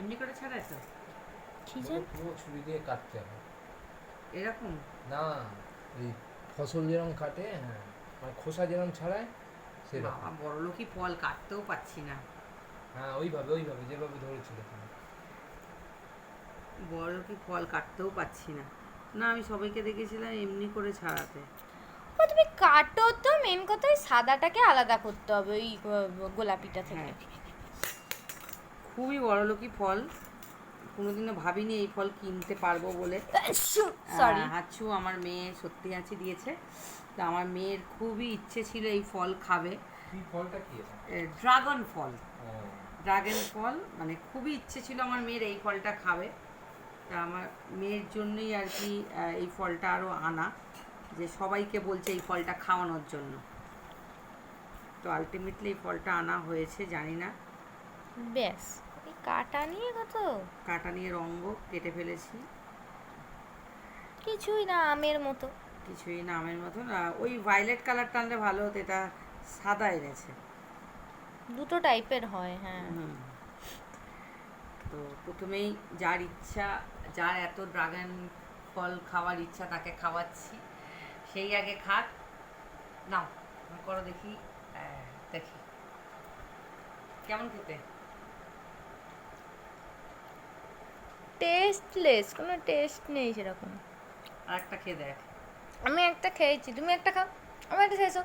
এমনি করে ছাড়ায় তো। কি ওটা জান পুরো ছুরি দিয়ে কাটতে হবে। এরকম? না এই ফসল যেরকম কাটে হ্যাঁ মানে খোসা যেরকম ছাড়ায় সেরকম। বাবা বড় লোকই ফল কাটতেও পাচ্ছি না। হ্যাঁ ওইভাবে ওইভাবে যেভাবে ধরেছিল তুমি বড় লোকই ফল কাটতেও পাচ্ছি না। না আমি সবাইকে দেখেছিলাম এমনি করে ছাড়াতে। ও তুমি কাটো তো মেন কথা ওই সাদাটাকে আলাদা করতে হবে ওই গোলাপিটা থেকে। হ্যাঁ। খুবই বড় লোকই ফল। কোনোদিনও ভাবিনি এই ফল কিনতে পারব বলে। সরি হাচ্ছু আমার মেয়ে সত্যি হাঁচি দিয়েছে। তো আমার মেয়ের খুবই ইচ্ছে ছিল এই ফল খাবে। কি ফলটা কি এটা? ড্রাগন ফল। ড্রাগন ফল মানে খুবই ইচ্ছে ছিল আমার মেয়ের এই ফলটা খাবে। তা আমার মেয়ের জন্যই আর কি এই ফলটা আরও আনা। যে সবাইকে বলছে এই ফলটা খাওয়ানোর জন্য। তো আলটিমেটলি এই ফলটা আনা হয়েছে জানি না। ব্যাস। কাটা নিয়ে কত? কাটা নিয়ে রঙ্গ কেটে ফেলেছি। কিছুই না আমের মতো। কিছুই না আমের মতন আহ, ওই ভায়োলেট কালারটা আনলে ভালো হতো এটা সাদা এনেছে। দুটো টাইপের হয় হ্যাঁ। তো প্রথমেই যার ইচ্ছা যার এত ড্রাগন ফল খাওয়ার ইচ্ছা তাকে খাওয়াচ্ছি। সেই আগে খাক। নাও করো দেখি দেখি। কেমন খেতে? টেস্টলেস কোনো টেস্ট নেই সেরকম। আর একটা খেয়ে দেখ। আমি একটা খেয়েছি তুমি একটা খাও আমি একটা খেয়েছো।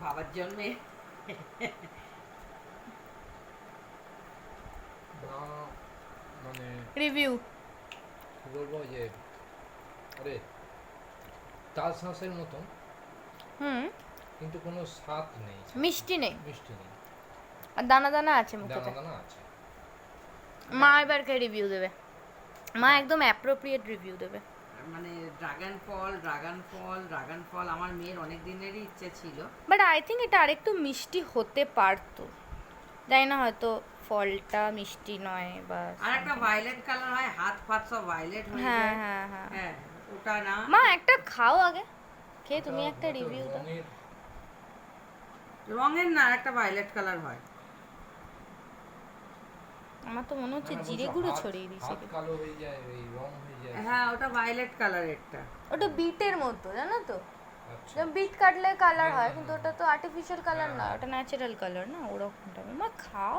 বাবার জন্মে মানে রিভিউ বলব যে আরে তাল শাঁসের মতন। হুম। কিন্তু কোনো স্বাদ নেই। মিষ্টি নেই। মিষ্টি নেই। আর দানা দানা আছে মুখে দানা দানা আছে। মা এবার খেয়ে রিভিউ দেবে? মা একদম অ্যাপ্রোপ্রিয়েট রিভিউ দেবে। মানে ড্রাগন ফল ড্রাগন ফল ড্রাগন ফল আমার মেয়ের অনেক দিনেরই ইচ্ছে ছিল। বাট আই থিঙ্ক এটা আরেকটু মিষ্টি হতে পারতো। জানি না হয়তো ফলটা মিষ্টি নয় বা আর একটা ভায়োলেট কালার হয় হাত ফাত সব ভায়োলেট হয়ে হ্যাঁ যায়। হ্যাঁ হ্যাঁ। হ্যাঁ ওটা না। মা একটা খাও আগে। খেয়ে তুমি একটা রিভিউ দাও। রঙের রঙের না একটা ভায়োলেট কালার হয়। আমার তো মনে হচ্ছে মানে জিরে গুঁড়ো ছড়িয়ে দিয়েছে হাত কালো হয়ে যায় এই রং হয়ে যায়। হ্যাঁ ওটা ভায়োলেট কালারেরটা ওটা বিটের মতো জানো তো? আচ্ছা। যেমন বিট কাটলে কালার হয় কিন্তু ওটা তো আর্টিফিশিয়াল কালার না হ্যাঁ। ওটা ন্যাচারাল কালার না ওরকমটা মা খাও।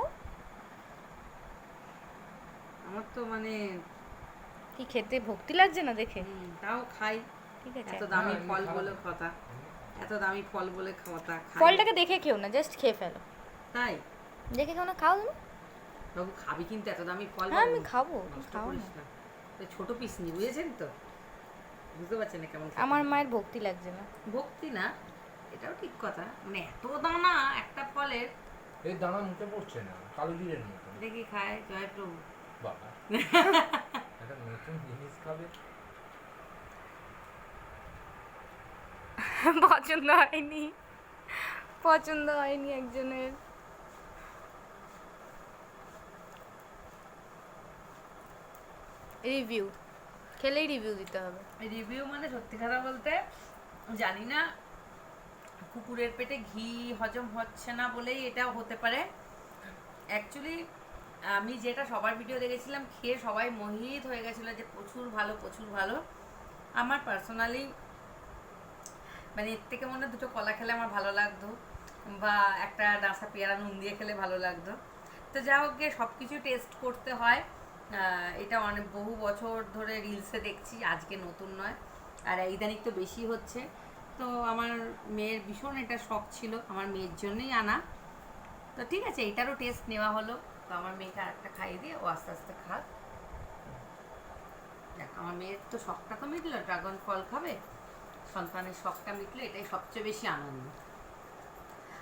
আমার তো মানে কি খেতে ভক্তি লাগছে না দেখে? হুম, তাও খাই। ঠিক আছে। এত দামি হ্যাঁ, ফল বলে খাওয়া কথা। এত দামি ফল বলে কথা ফলটাকে দেখে খেও না জাস্ট খেয়ে ফেলো। তাই? দেখে খেও না খাও তুমি? বাবু খাবি কিন্তু এত দামি ফল হ্যাঁ আমি খাব খাও না। ছোট পিস নি বুঝেছেন তো? বুঝতে পারছেন না কেমন আমার মায়ের ভক্তি লাগছে না। ভক্তি না? এটাও ঠিক কথা। মানে এত দানা একটা ফলের এই দানা মুখে পড়ছে না কালো জিরের দেখি খায় জয় প্রভু বাবা। একটা নতুন জিনিস খাবে। পছন্দ হয়নি। পছন্দ হয়নি একজনের। রিভিউ খেলেই রিভিউ দিতে হবে রিভিউ মানে সত্যি কথা বলতে জানি না, কুকুরের পেটে ঘি হজম হচ্ছে না বলেই এটা হতে পারে। অ্যাকচুয়ালি আমি যেটা সবার ভিডিও দেখেছিলাম, খেয়ে সবাই মোহিত হয়ে গেছিল যে প্রচুর ভালো প্রচুর ভালো। আমার পার্সোনালি মানে এর থেকে মনে দুটো কলা খেলে আমার ভালো লাগতো, বা একটা ডাঁসা পেয়ারা নুন দিয়ে খেলে ভালো লাগতো। তো যা হোক, গিয়ে সব কিছু টেস্ট করতে হয়। এটা অনেক বহু বছর ধরে রিলসে দেখছি, আজকে নতুন নয়। আর ইদানিক তো বেশি হচ্ছে। তো আমার মেয়ের ভীষণ এটা শখ ছিল, আমার মেয়ের জন্যই আনা। তো ঠিক আছে, এটারও টেস্ট নেওয়া হলো। তো আমার মেয়েকে আরেকটা খাইয়ে দিয়ে ও আস্তে আস্তে খাক। দেখ, আমার মেয়ের তো শখটা তো মিটলো, ড্রাগন ফল খাবে। সন্তানের শখটা মিটলো এটাই সবচেয়ে বেশি আনন্দ।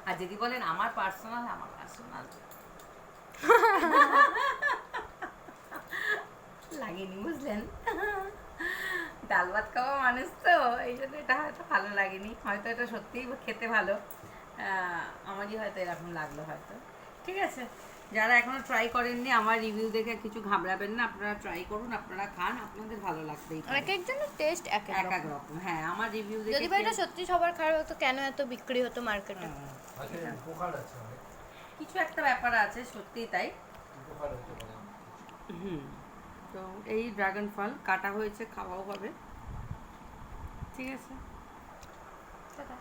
আর যদি বলেন আমার পার্সোনাল আমার পার্সোনাল মানুষ তো এই জন্য এটা হয়তো ভালো লাগেনি। হয়তো এটা সত্যিই খেতে ভালো। আমারই হয়তো এরকম লাগল হয়তো। ঠিক আছে যারা এখনও ট্রাই করেননি আমার রিভিউ দেখে কিছু ঘাবড়াবেন না আপনারা ট্রাই করুন আপনারা খান আপনাদের ভালো লাগবেই পারে। এক একজনের টেস্ট এক এক এক রকম। হ্যাঁ আমার রিভিউ যদি দেখে বা এটা সত্যি সবার খারাপ হতো কেন এত বিক্রি হতো মার্কেটে হ্যাঁ। আচ্ছা অনেক। কিছু একটা ব্যাপার আছে সত্যিই তাই। হুম তো এই ড্রাগন ফল কাটা হয়েছে খাওয়াও হবে। ঠিক আছে টাটা।